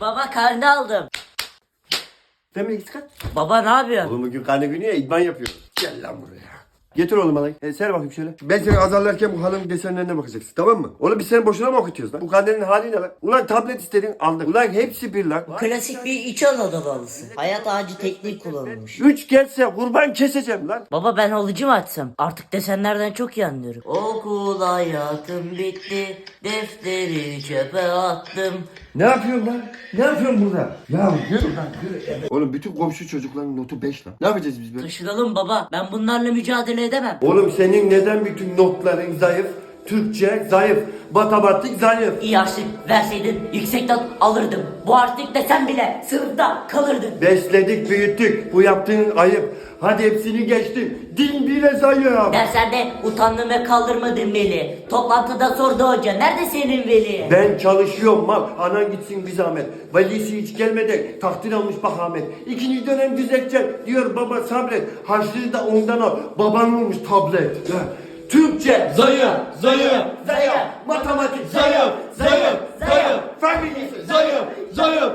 Baba karne aldım. Değil mi İskat? Baba ne yapıyorsun? Oğlum bugün karne günü ya idman yapıyoruz. Gel lan buraya. Getir oğlum alayım. E, ser bakayım şöyle. Ben seni azarlarken bu halının desenlerine bakacaksın tamam mı? Oğlum biz seni boşuna mı okutuyoruz lan? Bu karnenin hali ne lan? Ulan tablet istedin aldık. Ulan hepsi bir lan. Klasik bir İç Anadolu halısı. Hayat ağacı tekniği kullanılmış. Üç gelse kurban keseceğim lan. Baba ben halıcı mı açsam? Artık desenlerden çok iyi anlıyorum. Okul hayatım bitti. Defteri çöpe attım. Ne yapıyorsun lan? Ne yapıyorsun burada? Ya yürü lan yürü. Oğlum bütün komşu çocukların notu 5 lan. Ne yapacağız biz böyle? Taşınalım baba. Ben bunlarla mücadele edemem. Oğlum senin neden bütün notların zayıf? Türkçe zayıf, matematik zayıf. İyi harçlık verseydin yüksek not alırdım. Bu harçlık desen bile sınıfta kalırdın. Besledik, büyüttük. Bu yaptığın ayıp. Hadi hepsini geçtim. Din bile zayıf. Derslerde utandım ve kaldırmadın beni. Toplantıda sordu hoca nerede senin veli? Ben çalışıyorum mal. Anan gitsin bir zahmet. Velisi hiç gelmeden takdir almış bak Ahmet. İkinci dönem düzeltecek. Diyor baba sabret. Harçlığı da ondan al. Baban olmuş tablet. Ha. Türkçe zayıf, zayıf, zayıf, matematik zayıf, zayıf, zayıf, feminist zayıf, zayıf,